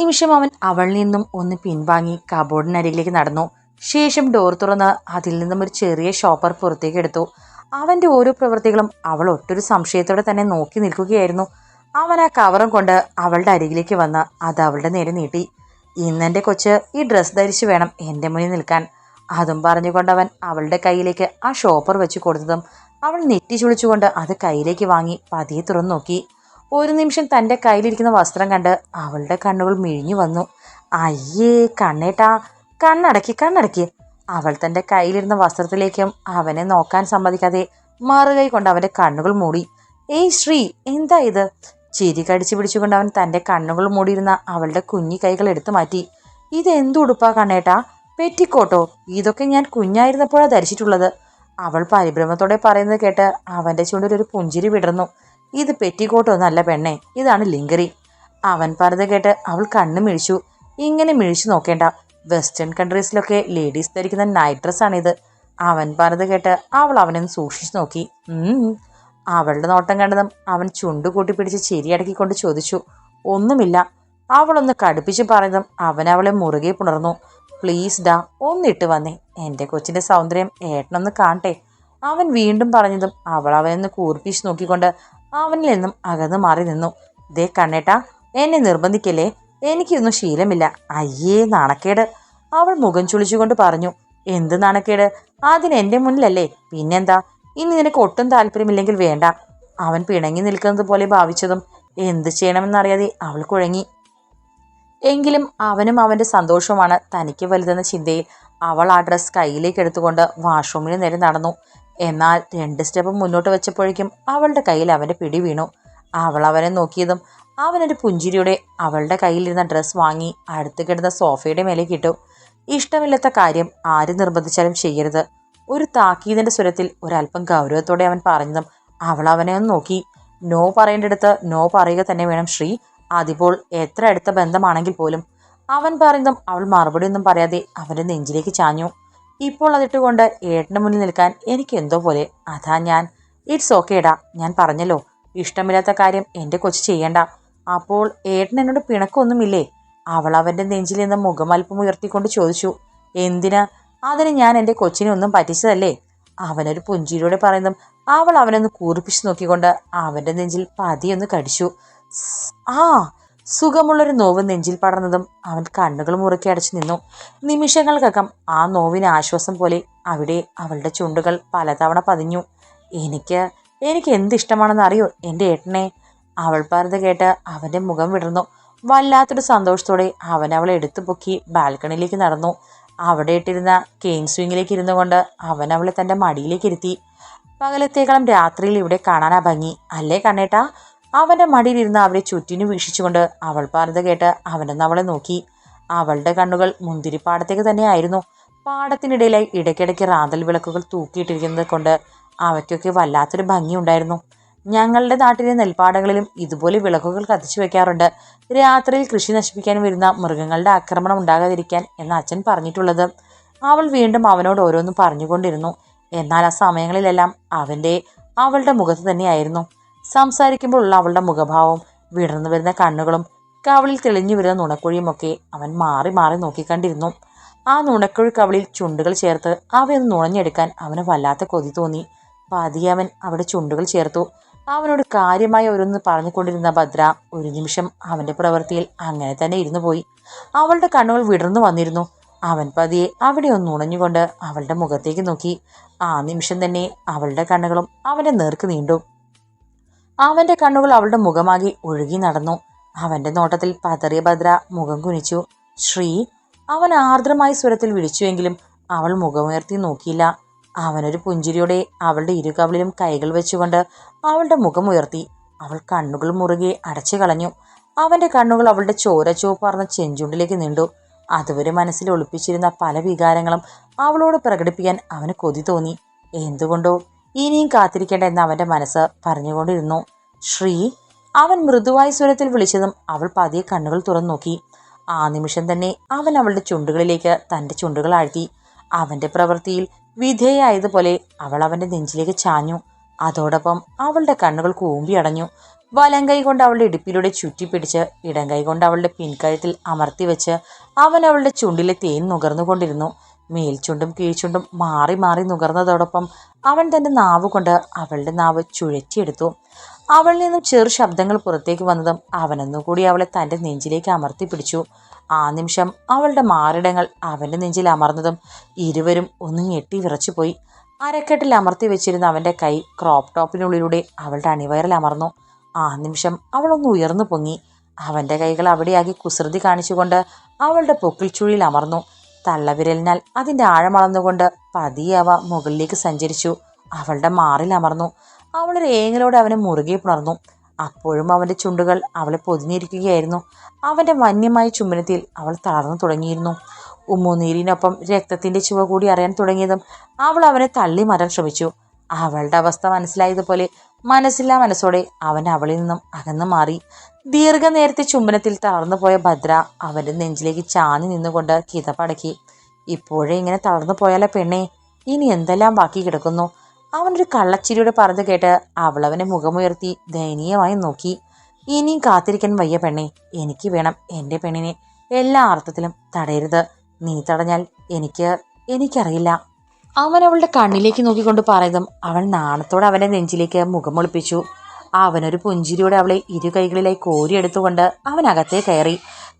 നിമിഷം അവൻ അവളിൽ നിന്നും ഒന്ന് പിൻവാങ്ങി കബോർഡിനരികിലേക്ക് നടന്നു. ശേഷം ഡോർ തുറന്ന് അതിൽ നിന്നും ഒരു ചെറിയ ഷോപ്പർ പുറത്തേക്ക് എടുത്തു. അവന്റെ ഓരോ പ്രവൃത്തികളും അവൾ ഒട്ടൊരു സംശയത്തോടെ തന്നെ നോക്കി നിൽക്കുകയായിരുന്നു. അവൻ ആ കവറും കൊണ്ട് അവളുടെ അരികിലേക്ക് വന്ന് അത് അവളുടെ നേരെ നീട്ടി. ഇന്നെന്റെ കൊച്ച് ഈ ഡ്രസ്സ് ധരിച്ച് വേണം എന്റെ മുന്നിൽ നിൽക്കാൻ. അതും പറഞ്ഞുകൊണ്ട് അവൻ അവളുടെ കയ്യിലേക്ക് ആ ഷോപ്പർ വെച്ച് കൊടുത്തതും അവൾ നെറ്റി ചുളിച്ചുകൊണ്ട് അത് കയ്യിലേക്ക് വാങ്ങി പതിയെ തുറന്നു നോക്കി. ഒരു നിമിഷം തന്റെ കയ്യിലിരിക്കുന്ന വസ്ത്രം കണ്ട് അവളുടെ കണ്ണുകൾ മിഴിഞ്ഞു വന്നു. അയ്യേ കണ്ണേട്ടാ കണ്ണടക്കി കണ്ണടക്കി. അവൾ തന്റെ കയ്യിലിരുന്ന വസ്ത്രത്തിലേക്കും അവനെ നോക്കാൻ സമ്മതിക്കാതെ മറുകൈ കൊണ്ട് അവന്റെ കണ്ണുകൾ മൂടി. ഏയ് ശ്രീ എന്താ ഇത്? ചിരി കടിച്ചു പിടിച്ചുകൊണ്ട് അവൻ തന്റെ കണ്ണുകൾ മൂടിയിരുന്ന അവളുടെ കുഞ്ഞി കൈകൾ എടുത്തു മാറ്റി. ഇതെന്തു ഉടുപ്പാ കണ്ണേട്ടാ? പെറ്റിക്കോട്ടോ? ഇതൊക്കെ ഞാൻ കുഞ്ഞായിരുന്നപ്പോഴാണ് ധരിച്ചിട്ടുള്ളത്. അവൾ പരിഭ്രമത്തോടെ പറയുന്നത് കേട്ട് അവന്റെ ചുണ്ടിൽ ഒരു പുഞ്ചിരി വിടർന്നു. ഇത് പെറ്റിക്കോട്ടൊന്നല്ല പെണ്ണെ ഇതാണ് ലിങ്കറി. അവൻ പറഞ്ഞത് കേട്ട് അവൾ കണ്ണു മിഴിച്ചു. ഇങ്ങനെ മിഴിച്ചു നോക്കേണ്ട. വെസ്റ്റേൺ കൺട്രീസിലൊക്കെ ലേഡീസ് ധരിക്കുന്ന നൈറ്റ് ഡ്രസ്സാണിത് അവൻ പറഞ്ഞത് കേട്ട് അവൾ അവനൊന്ന് സൂക്ഷിച്ചു നോക്കി. അവളുടെ നോട്ടം കണ്ടതും അവൻ ചുണ്ടു കൂട്ടി പിടിച്ച് ചിരിയടക്കിക്കൊണ്ട് ചോദിച്ചു ഒന്നുമില്ല. അവളൊന്ന് കടുപ്പിച്ച് പറഞ്ഞതും അവൻ അവളെ മുറുകെ പുണർന്നു. പ്ലീസ് ഡാ ഒന്നിട്ട് വന്നേ. എന്റെ കൊച്ചിന്റെ സൗന്ദര്യം ഏട്ടനൊന്ന് കാണട്ടെ. അവൻ വീണ്ടും പറഞ്ഞതും അവൾ അവനൊന്ന് കൂർപ്പിച്ച് നോക്കിക്കൊണ്ട് അവനിൽ നിന്നും അകന്നു മാറി നിന്നു. ദേ കണ്ണേട്ടാ എന്നെ നിർബന്ധിക്കല്ലേ? എനിക്കൊന്നും ശീലമില്ല. അയ്യേ നാണക്കേട്. അവൾ മുഖം ചുളിച്ചുകൊണ്ട് പറഞ്ഞു എന്ത് നാണക്കേട്? അതിന് എന്റെ മുന്നിലല്ലേ. പിന്നെന്താ? ഇനി നിനക്ക് ഒട്ടും താല്പര്യമില്ലെങ്കിൽ വേണ്ട. അവൻ പിണങ്ങി നിൽക്കുന്നത് പോലെ ഭാവിച്ചതും എന്ത് ചെയ്യണമെന്നറിയാതെ അവൾ കുഴങ്ങി. എങ്കിലും അവനും അവന്റെ സന്തോഷവുമാണ് തനിക്ക് വലുതെന്ന ചിന്തയിൽ അവൾ ആ ഡ്രസ്സ് കയ്യിലേക്ക് എടുത്തുകൊണ്ട് വാഷ്റൂമിന് നേരെ നടന്നു. എന്നാൽ രണ്ട് സ്റ്റെപ്പ് മുന്നോട്ട് വെച്ചപ്പോഴേക്കും അവളുടെ കയ്യിൽ അവന്റെ പിടി വീണു. അവൾ അവനെ നോക്കിയതും അവനൊരു പുഞ്ചിരിയുടെ അവളുടെ കയ്യിലിരുന്ന ഡ്രസ്സ് വാങ്ങി അടുത്ത് കിടന്ന സോഫയുടെ മേലേക്ക് ഇട്ടു. ഇഷ്ടമില്ലാത്ത കാര്യം ആര് നിർബന്ധിച്ചാലും ചെയ്യരുത്. ഒരു താക്കീതിന്റെ സ്വരത്തിൽ ഒരല്പം ഗൗരവത്തോടെ അവൻ പറഞ്ഞതും അവൾ അവനെ ഒന്ന് നോക്കി. നോ പറയേണ്ടടുത്ത് നോ പറയുക തന്നെ വേണം ശ്രീ. അതിപ്പോൾ എത്ര അടുത്ത ബന്ധമാണെങ്കിൽ പോലും. അവൻ പറയുന്നതും അവൾ മറുപടി ഒന്നും പറയാതെ അവന്റെ നെഞ്ചിലേക്ക് ചാഞ്ഞു. ഇപ്പോൾ അതിട്ടുകൊണ്ട് ഏട്ടന് മുന്നിൽ നിൽക്കാൻ എനിക്ക് എന്തോ പോലെ. അതാ ഞാൻ. ഇറ്റ്സ് ഓക്കേടാ ഞാൻ പറഞ്ഞല്ലോ. ഇഷ്ടമില്ലാത്ത കാര്യം എന്റെ കൊച്ചു ചെയ്യണ്ട. അപ്പോൾ ഏട്ടൻ എന്നോട് പിണക്കൊന്നുമില്ലേ അവൾ അവന്റെ നെഞ്ചിൽ നിന്ന് മുഖമൽപ്പം ഉയർത്തിക്കൊണ്ട് ചോദിച്ചു. എന്തിനാ? അതിന് ഞാൻ എന്റെ കൊച്ചിനെ ഒന്നും പറ്റിച്ചതല്ലേ? അവനൊരു പുഞ്ചിരിയോടെ പറയുന്നതും അവൾ അവനൊന്ന് കൂറിപ്പിച്ച് നോക്കിക്കൊണ്ട് അവന്റെ നെഞ്ചിൽ പതിയൊന്ന് കടിച്ചു. ആ സുഖമുള്ളൊരു നോവ് നെഞ്ചിൽ പടർന്നതും അവൻ കണ്ണുകൾ മുറുക്കി അടച്ചു നിന്നു. നിമിഷങ്ങൾക്കകം ആ നോവിന് ആശ്വാസം പോലെ അവിടെ അവളുടെ ചുണ്ടുകൾ പലതവണ പതിഞ്ഞു. എനിക്ക് എനിക്ക് എന്തിഷ്ടമാണെന്ന് അറിയോ? എന്റെ ഏട്ടനെ. അവൾ പറഞ്ഞത് കേട്ട് അവന്റെ മുഖം വിടർന്നു. വല്ലാത്തൊരു സന്തോഷത്തോടെ അവൻ അവളെ എടുത്തു പൊക്കി ബാൽക്കണിയിലേക്ക് നടന്നു. അവിടെ ഇട്ടിരുന്ന കെയിൻ സ്വിങ്ങിലേക്ക് ഇരുന്നു കൊണ്ട് അവൻ അവളെ തന്റെ മടിയിലേക്ക് ഇരുത്തി. പകലത്തേക്കാളും രാത്രിയിൽ ഇവിടെ കാണാനാ ഭംഗി. അല്ലേ കണ്ണേട്ടാ? അവന്റെ മടിയിലിരുന്ന് അവരെ ചുറ്റിനു വീക്ഷിച്ചുകൊണ്ട് അവൾ പറഞ്ഞത് കേട്ട് അവനൊന്ന് അവളെ നോക്കി. അവളുടെ കണ്ണുകൾ മുന്തിരിപ്പാടത്തേക്ക് തന്നെയായിരുന്നു പാടത്തിനിടയിലായി ഇടയ്ക്കിടയ്ക്ക് റാന്തൽ വിളക്കുകൾ തൂക്കിയിട്ടിരിക്കുന്നത് കൊണ്ട് അവയ്ക്കൊക്കെ വല്ലാത്തൊരു ഭംഗിയുണ്ടായിരുന്നു. ഞങ്ങളുടെ നാട്ടിലെ നെൽപ്പാടങ്ങളിലും ഇതുപോലെ വിളക്കുകൾ കത്തിച്ചു വെക്കാറുണ്ട്. രാത്രിയിൽ കൃഷി നശിപ്പിക്കാൻ വരുന്ന മൃഗങ്ങളുടെ ആക്രമണം ഉണ്ടാകാതിരിക്കാൻ എന്ന് അച്ഛൻ പറഞ്ഞിട്ടുള്ളത്. അവൾ വീണ്ടും അവനോട് ഓരോന്നും പറഞ്ഞുകൊണ്ടിരുന്നു. എന്നാൽ ആ സമയങ്ങളിലെല്ലാം അവന്റെ അവളുടെ മുഖത്ത് തന്നെയായിരുന്നു. സംസാരിക്കുമ്പോഴുള്ള അവളുടെ മുഖഭാവം വിടർന്നു വരുന്ന കണ്ണുകളും കവളിൽ തെളിഞ്ഞു വരുന്ന നുണക്കുഴിയുമൊക്കെ അവൻ മാറി മാറി നോക്കിക്കണ്ടിരുന്നു. ആ നുണക്കുഴി കവളിൽ ചുണ്ടുകൾ ചേർത്ത് അവയൊന്ന് നുണഞ്ഞെടുക്കാൻ അവന് വല്ലാത്ത കൊതി തോന്നി. പതിയെ അവൻ അവിടെ ചുണ്ടുകൾ ചേർത്തു. അവനോട് കാര്യമായി ഓരോന്ന് പറഞ്ഞുകൊണ്ടിരുന്ന ഭദ്ര ഒരു നിമിഷം അവന്റെ പ്രവൃത്തിയിൽ അങ്ങനെ തന്നെ ഇരുന്നു പോയി. അവളുടെ കണ്ണുകൾ വിടർന്നു വന്നിരുന്നു. അവൻ പതിയെ അവിടെ ഒന്ന് ഉണഞ്ഞുകൊണ്ട് അവളുടെ മുഖത്തേക്ക് നോക്കി. ആ നിമിഷം തന്നെ അവളുടെ കണ്ണുകളും അവന്റെ നേർക്ക് നീണ്ടു. അവന്റെ കണ്ണുകൾ അവളുടെ മുഖമാകി ഒഴുകി നടന്നു. അവന്റെ നോട്ടത്തിൽ പതറിയ ഭദ്ര മുഖം കുനിച്ചു. ശ്രീ അവൻ ആർദ്രമായ സ്വരത്തിൽ വിളിച്ചുവെങ്കിലും അവൾ മുഖമുയർത്തി നോക്കിയില്ല. അവനൊരു പുഞ്ചിരിയോടെ അവളുടെ ഇരുകവളിലും കൈകൾ വെച്ചുകൊണ്ട് അവളുടെ മുഖമുയർത്തി. അവൾ കണ്ണുകൾ മുറുകെ അടച്ചു കളഞ്ഞു. അവന്റെ കണ്ണുകൾ അവളുടെ ചോര ചുവപ്പാർന്ന ചെഞ്ചുണ്ടിലേക്ക് നീണ്ടു. അതുവരെ മനസ്സിൽ ഒളിപ്പിച്ചിരുന്ന പല വികാരങ്ങളും അവളോട് പ്രകടിപ്പിക്കാൻ അവന് കൊതി തോന്നി. എന്തുകൊണ്ടോ? ഇനിയും കാത്തിരിക്കേണ്ട എന്ന് അവന്റെ മനസ്സ് പറഞ്ഞുകൊണ്ടിരുന്നു. ശ്രീ അവൻ മൃദുവായ സ്വരത്തിൽ വിളിച്ചതും അവൾ പതിയെ കണ്ണുകൾ തുറന്നു നോക്കി. ആ നിമിഷം തന്നെ അവൻ അവളുടെ ചുണ്ടുകളിലേക്ക് തന്റെ ചുണ്ടുകൾ ആഴ്ത്തി. അവന്റെ പ്രവൃത്തിയിൽ വിധേയായതുപോലെ അവൾ അവന്റെ നെഞ്ചിലേക്ക് ചാഞ്ഞു. അതോടൊപ്പം അവളുടെ കണ്ണുകൾ കൂമ്പി അടഞ്ഞു. വലം കൈ കൊണ്ട് അവളുടെ ഇടുപ്പിലൂടെ ചുറ്റിപ്പിടിച്ച് ഇടം കൈ കൊണ്ട് അവളുടെ പിൻകഴുത്തിൽ അമർത്തി വെച്ച് അവൻ അവളുടെ ചുണ്ടിലെ തേൻ നുകർന്നുകൊണ്ടിരുന്നു. മേൽചുണ്ടും കീഴ്ചുണ്ടും മാറി മാറി നുകർന്നതോടൊപ്പം അവൻ തന്റെ നാവ് കൊണ്ട് അവളുടെ നാവ് ചുഴറ്റിയെടുത്തു. അവളിൽ നിന്നും ചെറു ശബ്ദങ്ങൾ പുറത്തേക്ക് വന്നതും അവനൊന്നുകൂടി അവളെ തന്റെ നെഞ്ചിലേക്ക് അമർത്തി പിടിച്ചു. ആ നിമിഷം അവളുടെ മാറിടങ്ങൾ അവന്റെ നെഞ്ചിൽ അമർന്നതും ഇരുവരും ഒന്ന് ഞെട്ടി വിറച്ചുപോയി. അരക്കെട്ടിൽ അമർത്തി വെച്ചിരുന്ന അവന്റെ കൈ ക്രോപ്പ് ടോപ്പിനുള്ളിലൂടെ അവളുടെ അണിവയറിൽ അമർന്നു. ആ നിമിഷം അവളൊന്ന് ഉയർന്നു പൊങ്ങി. അവന്റെ കൈകൾ അവിടെയാകി കുസൃതി കാണിച്ചുകൊണ്ട് അവളുടെ പൊക്കിൽ ചുഴിയിൽ അമർന്നു. തള്ളവിരലിനാൽ അതിന്റെ ആഴമളന്നുകൊണ്ട് പതിയെ അവ മുകളിലേക്ക് സഞ്ചരിച്ചു. അവളുടെ മാറിൽ അമർന്നു. അവളൊരു ഏങ്ങലോട് അവനെ മുറുകെ പുണർന്നു. അപ്പോഴും അവന്റെ ചുണ്ടുകൾ അവളെ പൊതിഞ്ഞിരിക്കുകയായിരുന്നു. അവന്റെ വന്യമായ ചുംബനത്തിൽ അവൾ തളർന്നു തുടങ്ങിയിരുന്നു. ഉമ്മുനീരിനൊപ്പം രക്തത്തിന്റെ ചുവ കൂടി അറിയാൻ തുടങ്ങിയതും അവൾ അവനെ തള്ളി മാറ്റാൻ ശ്രമിച്ചു. അവളുടെ അവസ്ഥ മനസ്സിലായതുപോലെ മനസ്സില്ലാ മനസ്സോടെ അവൻ അവളിൽ നിന്നും അകന്നു മാറി. ദീർഘനേരത്തെ ചുംബനത്തിൽ തളർന്നു പോയ ഭദ്ര അവന്റെ നെഞ്ചിലേക്ക് ചാഞ്ഞു നിന്നുകൊണ്ട് കിതപ്പടക്കി. ഇപ്പോഴേ ഇങ്ങനെ തളർന്നു പോയാലോ പെണ്ണേ ഇനി എന്തെല്ലാം ബാക്കി കിടക്കുന്നു? അവനൊരു കള്ളച്ചിരിയുടെ പറഞ്ഞു കേട്ട് അവളവനെ മുഖമുയർത്തി ദയനീയമായി നോക്കി. ഇനിയും കാത്തിരിക്കാൻ വയ്യ പെണ്ണെ എനിക്ക് വേണം എന്റെ പെണ്ണിനെ. എല്ലാ അർത്ഥത്തിലും തടയരുത്. നീ തടഞ്ഞാൽ എനിക്ക് എനിക്കറിയില്ല. അവൻ അവളുടെ കണ്ണിലേക്ക് നോക്കിക്കൊണ്ട് പറയുന്നതും അവൻ നാണത്തോടെ അവന്റെ നെഞ്ചിലേക്ക് മുഖം മുഖമൊളിപ്പിച്ചു അവനൊരു പുഞ്ചിരിയോടെ അവളെ ഇരു കൈകളിലായി കോരിയെടുത്തുകൊണ്ട് അവൻ അകത്തേ കയറി.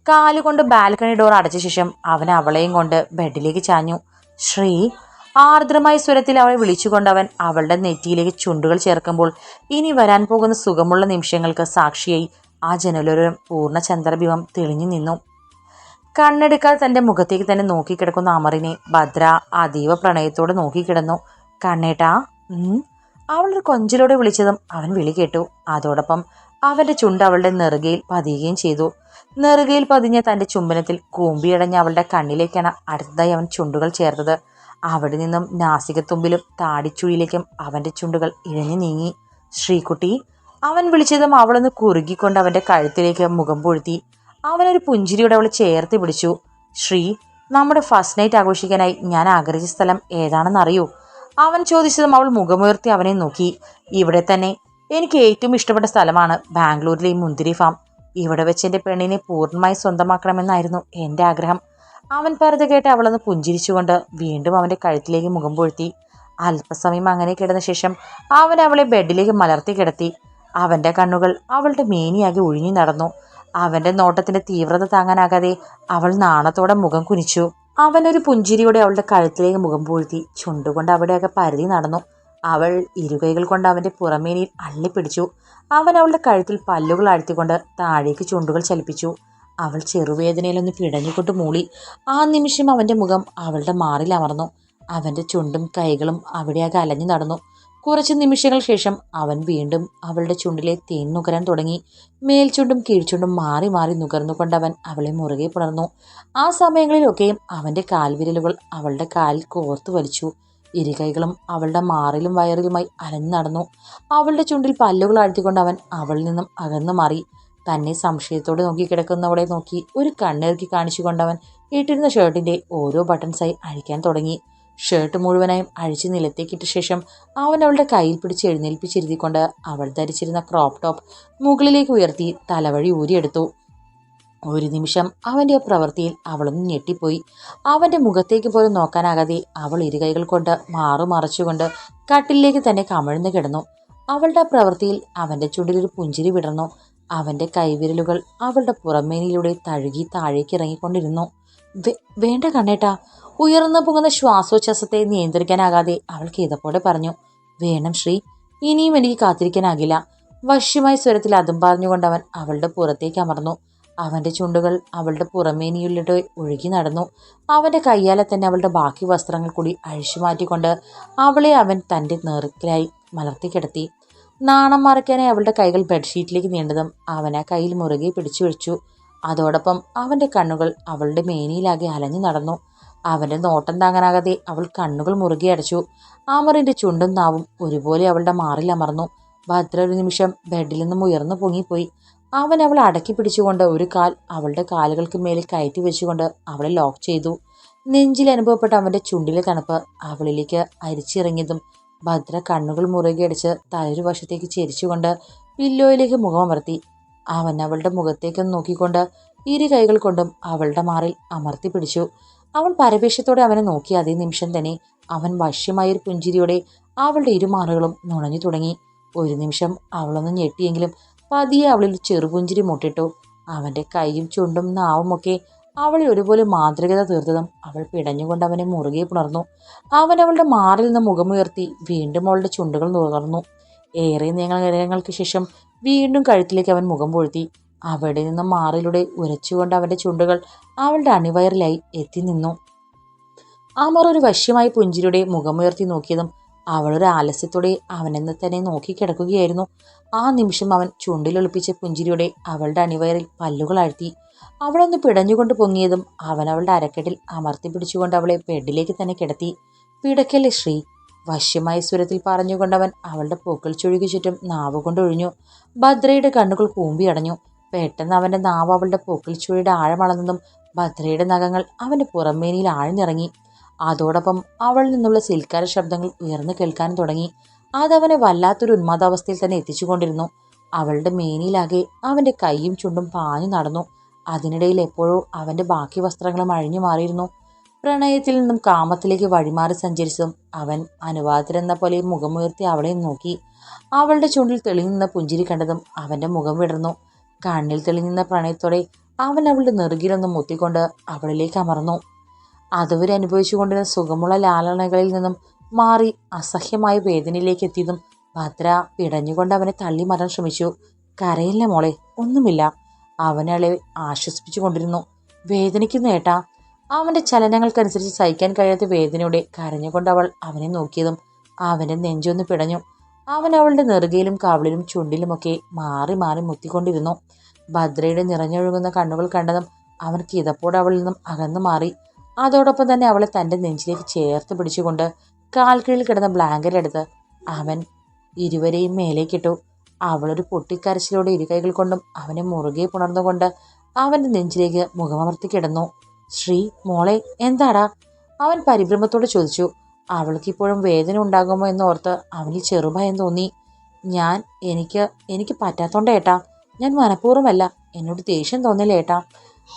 കാലുകൊണ്ട് ബാൽക്കണി ഡോർ അടച്ച ശേഷം അവൻ അവളെയും കൊണ്ട് ബെഡിലേക്ക് ചാഞ്ഞു. ശ്രീ ആർദ്രമായ സ്വരത്തിൽ അവളെ വിളിച്ചുകൊണ്ട് അവൻ അവളുടെ നെറ്റിയിലേക്ക് ചുണ്ടുകൾ ചേർക്കുമ്പോൾ ഇനി വരാൻ പോകുന്ന സുഖമുള്ള നിമിഷങ്ങൾക്ക് സാക്ഷിയായി ആ ജനലോരം പൂർണ ചന്ദ്രബിംബം തെളിഞ്ഞു നിന്നു. കണ്ണെടുക്കാതെ തന്റെ മുഖത്തേക്ക് തന്നെ നോക്കിക്കിടക്കുന്ന അമറിനെ ഭദ്ര അതീവ പ്രണയത്തോടെ നോക്കിക്കിടന്നു. കണ്ണേട്ടാ അവളൊരു കൊഞ്ചിലൂടെ വിളിച്ചതും അവൻ വിളി കേട്ടു. അതോടൊപ്പം അവന്റെ ചുണ്ട് അവളുടെ നെറുകയിൽ പതിയുകയും ചെയ്തു. നെറുകയിൽ പതിഞ്ഞ തന്റെ ചുംബനത്തിൽ കൂമ്പിയടഞ്ഞ അവളുടെ കണ്ണിലേക്കാണ് അടുത്തതായി അവൻ ചുണ്ടുകൾ ചേർത്തത്. അവിടെ നിന്നും നാസികത്തുമ്പിലും താടിച്ചുഴിയിലേക്കും അവന്റെ ചുണ്ടുകൾ ഇഴഞ്ഞു നീങ്ങി. ശ്രീകുട്ടി അവൻ വിളിച്ചതും അവളൊന്ന് കുറുകിക്കൊണ്ട് അവന്റെ കഴുത്തിലേക്ക് മുഖം പൊഴുത്തി. അവനൊരു പുഞ്ചിരിയോടെ അവളെ ചേർത്ത് പിടിച്ചു. ശ്രീ നമ്മുടെ ഫസ്റ്റ് നൈറ്റ് ആഘോഷിക്കാനായി ഞാൻ ആഗ്രഹിച്ച സ്ഥലം ഏതാണെന്ന് അറിയൂ. അവൻ ചോദിച്ചതും അവൾ മുഖമുയർത്തി അവനെ നോക്കി. ഇവിടെ തന്നെ എനിക്ക് ഏറ്റവും ഇഷ്ടപ്പെട്ട സ്ഥലമാണ് ബാംഗ്ലൂരിലെ ഈ മുന്തിരി ഫാം. ഇവിടെ വെച്ച് എന്റെ പെണ്ണിനെ പൂർണമായി സ്വന്തമാക്കണമെന്നായിരുന്നു എന്റെ ആഗ്രഹം. അവൻ പറഞ്ഞത് കേട്ട് അവളൊന്ന് പുഞ്ചിരിച്ചുകൊണ്ട് വീണ്ടും അവന്റെ കഴുത്തിലേക്ക് മുഖം പൊഴുത്തി. അല്പസമയം അങ്ങനെ കിടന്ന ശേഷം അവൻ അവളെ ബെഡിലേക്ക് മലർത്തി കിടത്തി. അവന്റെ കണ്ണുകൾ അവളുടെ മേനിയാകെ ഒഴിഞ്ഞു നടന്നു. അവന്റെ നോട്ടത്തിന്റെ തീവ്രത താങ്ങാനാകാതെ അവൾ നാണത്തോടെ മുഖം കുനിച്ചു. അവനൊരു പുഞ്ചിരിയോടെ അവളുടെ കഴുത്തിലേക്ക് മുഖം പൂഴ്ത്തി ചുണ്ടുകൊണ്ട് അവിടെയൊക്കെ പരതി നടന്നു. അവൾ ഇരുകൈകൾ കൊണ്ട് അവന്റെ പുറമേനിയിൽ അള്ളിപ്പിടിച്ചു. അവൻ അവളുടെ കഴുത്തിൽ പല്ലുകൾ അഴ്ത്തിക്കൊണ്ട് താഴേക്ക് ചുണ്ടുകൾ ചലിപ്പിച്ചു. അവൾ ചെറുവേദനയിലൊന്ന് പിടഞ്ഞുകൊണ്ട് മൂളി. ആ നിമിഷം അവന്റെ മുഖം അവളുടെ മാറിൽ അമർന്നു. അവന്റെ ചുണ്ടും കൈകളും അവിടെയാകെ അലഞ്ഞു നടന്നു. കുറച്ച് നിമിഷങ്ങൾ ശേഷം അവൻ വീണ്ടും അവളുടെ ചുണ്ടിലെ തേൻ നുകരാൻ തുടങ്ങി. മേൽചുണ്ടും കീഴ്ചുണ്ടും മാറി മാറി നുകർന്നുകൊണ്ട് അവൻ അവളെ മുറുകെ പുണർന്നു. ആ സമയങ്ങളിലൊക്കെയും അവന്റെ കാൽവിരലുകൾ അവളുടെ കാലിൽ കോർത്തു വലിച്ചു. ഇരുകൈകളും അവളുടെ മാറിലും വയറിലുമായി അലഞ്ഞു നടന്നു. അവളുടെ ചുണ്ടിൽ പല്ലുകൾ ആഴ്ത്തിക്കൊണ്ട് അവൻ അവളിൽ നിന്നും അകന്നു മാറി. തന്നെ സംശയത്തോടെ നോക്കി കിടക്കുന്നവളെ നോക്കി ഒരു കണ്ണിറുക്കി കാണിച്ചുകൊണ്ടവൻ ഇട്ടിരുന്ന ഷർട്ടിന്റെ ഓരോ ബട്ടൺസായി അഴിക്കാൻ തുടങ്ങി. ഷർട്ട് മുഴുവനായും അഴിച്ച് നിലത്തേക്കിട്ട ശേഷം അവൻ അവളുടെ കയ്യിൽ പിടിച്ച് എഴുന്നേൽപ്പിച്ചിരുത്തിക്കൊണ്ട് അവൾ ധരിച്ചിരുന്ന ക്രോപ്പ് ടോപ്പ് മുകളിലേക്ക് ഉയർത്തി തലവഴി ഊരിയെടുത്തു. ഒരു നിമിഷം അവന്റെ ആ പ്രവൃത്തിയിൽ അവളൊന്ന് ഞെട്ടിപ്പോയി. അവന്റെ മുഖത്തേക്ക് പോലും നോക്കാനാകാതെ അവൾ ഇരുകൈകൾ കൊണ്ട് മാറുമറച്ചുകൊണ്ട് കട്ടിലേക്ക് തന്നെ കമഴ്ന്നു കിടന്നു. അവളുടെ ആ പ്രവൃത്തിയിൽ അവന്റെ ചുണ്ടിലൊരു പുഞ്ചിരി വിടർന്നു. അവന്റെ കൈവിരലുകൾ അവളുടെ പുറമേനിലൂടെ തഴുകി താഴേക്ക് ഇറങ്ങിക്കൊണ്ടിരുന്നു. "വേ- വേണ്ട കണ്ണേട്ടാ ഉയർന്നു പൊങ്ങുന്ന ശ്വാസോച്ഛ്വാസത്തെ നിയന്ത്രിക്കാനാകാതെ അവൾ ഖേദപ്പോടെ പറഞ്ഞു വേണം ശ്രീ ഇനിയും എനിക്ക് കാത്തിരിക്കാനാകില്ല. വശ്യമായ സ്വരത്തിൽ അതും പറഞ്ഞുകൊണ്ട് അവൻ അവളുടെ പുറത്തേക്ക് അമർന്നു. അവന്റെ ചുണ്ടുകൾ അവളുടെ പുറമേനിയിലൂടെ ഒഴുകി നടന്നു. അവന്റെ കയ്യാലെ തന്നെ അവളുടെ ബാക്കി വസ്ത്രങ്ങൾ കൂടി അഴിച്ചു മാറ്റിക്കൊണ്ട് അവളെ അവൻ തന്റെ നെറുക്കിലായി മലർത്തി കിടത്തി. നാണം മറയ്ക്കാനായി അവളുടെ കൈകൾ ബെഡ്ഷീറ്റിലേക്ക് നീണ്ടതും അവൻ ആ കയ്യിൽ മുറുകെ പിടിച്ചു വെച്ചു. അതോടൊപ്പം അവന്റെ കണ്ണുകൾ അവളുടെ മേനിയിലാകെ അലഞ്ഞു നടന്നു. അവന്റെ നോട്ടം താങ്ങാനാകാതെ അവൾ കണ്ണുകൾ മുറുകെ അടച്ചു. ആമറിന്റെ ചുണ്ടും നാവും ഒരുപോലെ അവളുടെ മാറിൽ അമർന്നു. ഭദ്ര ഒരു നിമിഷം ബെഡിൽ നിന്നും ഉയർന്നു പൊങ്ങിപ്പോയി. അവൻ അവളെ അടക്കി പിടിച്ചുകൊണ്ട് ഒരു കാൽ അവളുടെ കാലുകൾക്ക് മേലിൽ കയറ്റി വെച്ചുകൊണ്ട് അവളെ ലോക്ക് ചെയ്തു. നെഞ്ചിൽ അനുഭവപ്പെട്ട അവന്റെ ചുണ്ടിലെ തണുപ്പ് അവളിലേക്ക് അരിച്ചിറങ്ങിയതും ഭദ്ര കണ്ണുകൾ മുറുകെ അടിച്ച് തലൊരു വശത്തേക്ക് ചെരിച്ചുകൊണ്ട് പില്ലോയിലേക്ക് മുഖമമർത്തി. അവൻ അവളുടെ മുഖത്തേക്കൊന്ന് നോക്കിക്കൊണ്ട് ഇരു കൈകൾ കൊണ്ടും അവളുടെ മാറിൽ അമർത്തി പിടിച്ചു. അവൾ പരവേശത്തോടെ അവനെ നോക്കി. അതേ നിമിഷം തന്നെ അവൻ വശ്യമായൊരു പുഞ്ചിരിയോടെ അവളുടെ ഇരുമാറുകളും നുണഞ്ഞു തുടങ്ങി. ഒരു നിമിഷം അവളൊന്ന് ഞെട്ടിയെങ്കിലും പതിയെ അവളിൽ ചെറുപുഞ്ചിരി മുട്ടിട്ടു. അവന്റെ കൈയും ചുണ്ടും നാവുമൊക്കെ അവളെ ഒരുപോലെ മാതൃകത തീർത്തതും അവൾ പിടഞ്ഞുകൊണ്ട് അവനെ മുറുകെ പുണർന്നു. അവൻ അവളുടെ മാറിൽ നിന്ന് മുഖമുയർത്തി വീണ്ടും അവളുടെ ചുണ്ടുകൾ നുകർന്നു. ഏറെ നേരങ്ങൾക്ക് ശേഷം വീണ്ടും കഴുത്തിലേക്ക് അവൻ മുഖം പൊഴുത്തി. അവിടെ നിന്ന് മാറിലൂടെ ഉരച്ചുകൊണ്ട് അവന്റെ ചുണ്ടുകൾ അവളുടെ അണിവയറിലായി എത്തി നിന്നു. അമർ ഒരു വശ്യമായി പുഞ്ചിരിയുടെ മുഖമുയർത്തി നോക്കിയതും അവളൊരു ആലസ്യത്തോടെ അവനെന്ന് തന്നെ നോക്കിക്കിടക്കുകയായിരുന്നു ആ നിമിഷം അവൻ ചുണ്ടിലൊളിപ്പിച്ച പുഞ്ചിരിയുടെ അവളുടെ അണിവയറിൽ പല്ലുകൾ അഴ്ത്തി അവളൊന്ന് പിടഞ്ഞുകൊണ്ട് പൊങ്ങിയതും അവൻ അവളുടെ അരക്കെട്ടിൽ അമർത്തി പിടിച്ചുകൊണ്ട് അവളെ ബെഡിലേക്ക് തന്നെ കിടത്തി. പിടക്കല്ലേ ശ്രീ? വശ്യമായ സ്വരത്തിൽ പറഞ്ഞുകൊണ്ടവൻ അവളുടെ പൂക്കൾ ചുഴുകി ചുറ്റും നാവുകൊണ്ടൊഴിഞ്ഞു ഭദ്രയുടെ കണ്ണുകൾ കൂമ്പി പെട്ടെന്ന് അവന്റെ നാവ് അവളുടെ പൂക്കൾ ചുഴിയുടെ ആഴമളന്നതും ഭദ്രയുടെ നഖങ്ങൾ അവന്റെ പുറമേനിയിൽ ആഴ്ന്നിറങ്ങി. അതോടൊപ്പം അവളിൽ നിന്നുള്ള സിൽക്കാര ശബ്ദങ്ങൾ ഉയർന്നു കേൾക്കാൻ തുടങ്ങി. അതവനെ വല്ലാത്തൊരു ഉന്മാദാവസ്ഥയിൽ തന്നെ എത്തിച്ചുകൊണ്ടിരുന്നു. അവളുടെ മേനിയിലാകെ അവന്റെ കൈയും ചുണ്ടും പാഞ്ഞു നടന്നു. അതിനിടയിൽ എപ്പോഴോ അവന്റെ ബാക്കി വസ്ത്രങ്ങളും അഴിഞ്ഞു മാറിയിരുന്നു. പ്രണയത്തിൽ നിന്നും കാമത്തിലേക്ക് വഴിമാറി സഞ്ചരിച്ചതും അവൻ അനുവാദത്തിലെന്ന പോലെ മുഖമുയർത്തി അവളെ നോക്കി. അവളുടെ ചുണ്ടിൽ തെളിഞ്ഞു നിന്ന പുഞ്ചിരി കണ്ടതും അവന്റെ മുഖം വിടർന്നു. കണ്ണിൽ തെളിഞ്ഞുന്ന പ്രണയത്തോടെ അവൻ അവളുടെ നെറുകിലൊന്ന് മുത്തിക്കൊണ്ട് അവളിലേക്ക് അമർന്നു. അതുവരെ അനുഭവിച്ചുകൊണ്ടിരുന്ന സുഖമുള്ള ലാലണകളിൽ നിന്നും മാറി അസഹ്യമായ വേദനയിലേക്ക് എത്തിയതും ഭദ്ര പിടഞ്ഞുകൊണ്ട് അവനെ തള്ളി മാറാൻ ശ്രമിച്ചു. കരയില്ല മോളെ ഒന്നുമില്ല. അവനളെ ആശ്വസിപ്പിച്ചു കൊണ്ടിരുന്നു. വേദനിക്കുന്ന ഏട്ടാ. അവന്റെ ചലനങ്ങൾക്കനുസരിച്ച് സഹിക്കാൻ കഴിയാത്ത വേദനയോടെ കരഞ്ഞുകൊണ്ട് അവൾ അവനെ നോക്കിയതും അവന്റെ നെഞ്ചൊന്ന് പിടഞ്ഞു. അവൻ അവളുടെ നെറുകയിലും കാവളിലും ചുണ്ടിലുമൊക്കെ മാറി മാറി മുത്തിക്കൊണ്ടിരുന്നു. ഭദ്രയുടെ നിറഞ്ഞൊഴുകുന്ന കണ്ണുകൾ കണ്ടതും അവൻ കിതപ്പോടെ അവളിൽ നിന്നും അകന്നു മാറി. അതോടൊപ്പം തന്നെ അവളെ തന്റെ നെഞ്ചിലേക്ക് ചേർത്ത് പിടിച്ചുകൊണ്ട് കാൽക്കീഴിൽ കിടന്ന ബ്ലാങ്കറ്റ് എടുത്ത് അവൻ ഇരുവരെയും മേലേക്കിട്ടു. അവളൊരു പൊട്ടിക്കരച്ചിലോടെ ഇരുകൈകൾ കൊണ്ടും അവനെ മുറുകെ പുണർന്നുകൊണ്ട് അവന്റെ നെഞ്ചിലേക്ക് മുഖമമർത്തി കിടന്നു. ശ്രീ മോളെ എന്താടാ? അവൻ പരിഭ്രമത്തോടെ ചോദിച്ചു. അവൾക്കിപ്പോഴും വേദന ഉണ്ടാകുമോ എന്നോർത്ത് അവനിൽ ചെറുഭയം തോന്നി. ഞാൻ എനിക്ക് എനിക്ക് പറ്റാത്തോണ്ട് ഏട്ടാ ഞാൻ മനഃപൂർവമല്ല എന്നോട് ദേഷ്യം തോന്നില്ല ഏട്ടാ.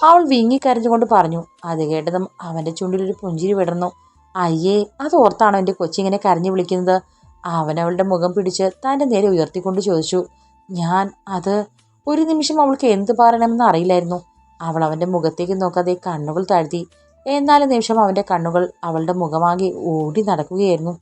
അവൾ വിങ്ങിക്കരഞ്ഞുകൊണ്ട് പറഞ്ഞു. അത് കേട്ടതും അവന്റെ ചുണ്ടിലൊരു പുഞ്ചിരി വിടർന്നു. അയ്യേ അത് ഓർത്താണോ എന്റെ കൊച്ചിങ്ങനെ കരഞ്ഞു വിളിക്കുന്നത്? അവൻ അവളുടെ മുഖം പിടിച്ച് തന്റെ നേരെ ഉയർത്തിക്കൊണ്ട് ചോദിച്ചു. ഞാൻ അത് ഒരു നിമിഷം അവൾക്ക് എന്ത് പറയണമെന്ന് അറിയില്ലായിരുന്നു. അവൾ അവന്റെ മുഖത്തേക്ക് നോക്കാതെ കണ്ണുകൾ താഴ്ത്തി. എന്നാലും നിമിഷം അവന്റെ കണ്ണുകൾ അവളുടെ മുഖമാകെ ഓടി നടക്കുകയായിരുന്നു.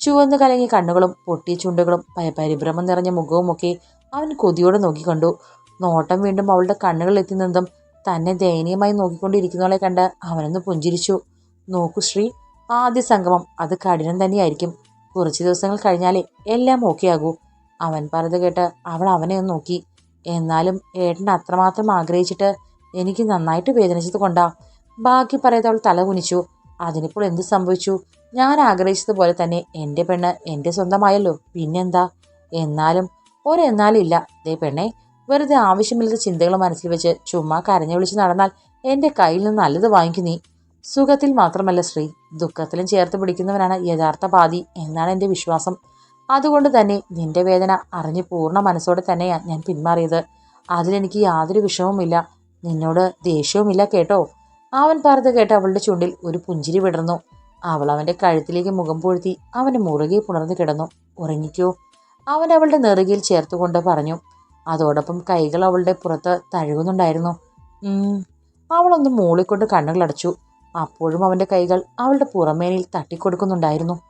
ചുവന്നു കലങ്ങിയ കണ്ണുകളും പൊട്ടിയ ചുണ്ടുകളും പരിഭ്രമം നിറഞ്ഞ മുഖവുമൊക്കെ അവൻ കൊതിയോടെ നോക്കിക്കണ്ടു. നോട്ടം വീണ്ടും അവളുടെ കണ്ണുകളിൽ എത്തി നിന്നും തന്നെ ദയനീയമായി നോക്കിക്കൊണ്ടിരിക്കുന്നവളെ കണ്ട് അവനൊന്ന് പുഞ്ചിരിച്ചു. നോക്കൂ ശ്രീ ആദ്യ സംഗമം അത് കഠിനം തന്നെയായിരിക്കും. കുറച്ച് ദിവസങ്ങൾ കഴിഞ്ഞാലേ എല്ലാം ഓക്കെ ആകൂ അവൻ പറഞ്ഞത് കേട്ട് അവൾ അവനെ ഒന്ന് നോക്കി. എന്നാലും ഏട്ടൻ അത്രമാത്രം ആഗ്രഹിച്ചിട്ട് എനിക്ക് നന്നായിട്ട് വേദനിച്ചത് കൊണ്ടാ. ബാക്കി പറയാതെ അവൾ തലകുനിച്ചു അതിനിപ്പോൾ എന്ത് സംഭവിച്ചു? ഞാൻ ആഗ്രഹിച്ചതുപോലെ തന്നെ എന്റെ പെണ്ണ് എന്റെ സ്വന്തമായല്ലോ. പിന്നെന്താ? എന്നാലും ഒരെന്നാലും ഇല്ല ദേ പെണ്ണെ വെറുതെ ആവശ്യമില്ലാത്ത ചിന്തകൾ മനസ്സിൽ വെച്ച് ചുമ്മാ കരഞ്ഞു വിളിച്ച് നടന്നാൽ എന്റെ കയ്യിൽ നിന്ന് നല്ലത് വാങ്ങിക്കു നീ. സുഖത്തിൽ മാത്രമല്ല ശ്രീ. ദുഃഖത്തിലും ചേർത്ത് പിടിക്കുന്നവനാണ് യഥാർത്ഥ പാതി എന്നാണ് എന്റെ വിശ്വാസം. അതുകൊണ്ട് തന്നെ നിന്റെ വേദന അറിഞ്ഞ് പൂർണ മനസ്സോടെ തന്നെയാണ് ഞാൻ പിന്മാറിയത്. അതിലെനിക്ക് യാതൊരു വിഷമവുമില്ല. നിന്നോട് ദേഷ്യവുമില്ല കേട്ടോ. അവൻ പറഞ്ഞത് കേട്ട് അവളുടെ ചുണ്ടിൽ ഒരു പുഞ്ചിരി വിടർന്നു. അവൾ അവന്റെ കഴുത്തിലേക്ക് മുഖം പൊഴുത്തി അവന്റെ മുറുകെ പുണർന്നു കിടന്നു. ഉറങ്ങിക്കോ. അവൻ അവളുടെ നെറുകയിൽ ചേർത്തുകൊണ്ട് പറഞ്ഞു. അതോടൊപ്പം കൈകൾ അവളുടെ പുറത്ത് തഴുകുന്നുണ്ടായിരുന്നു. അവളൊന്ന് മൂളിക്കൊണ്ട് കണ്ണുകളടച്ചു അപ്പോഴും അവന്റെ കൈകൾ അവളുടെ പുറമേനിൽ തട്ടിക്കൊടുക്കുന്നുണ്ടായിരുന്നു.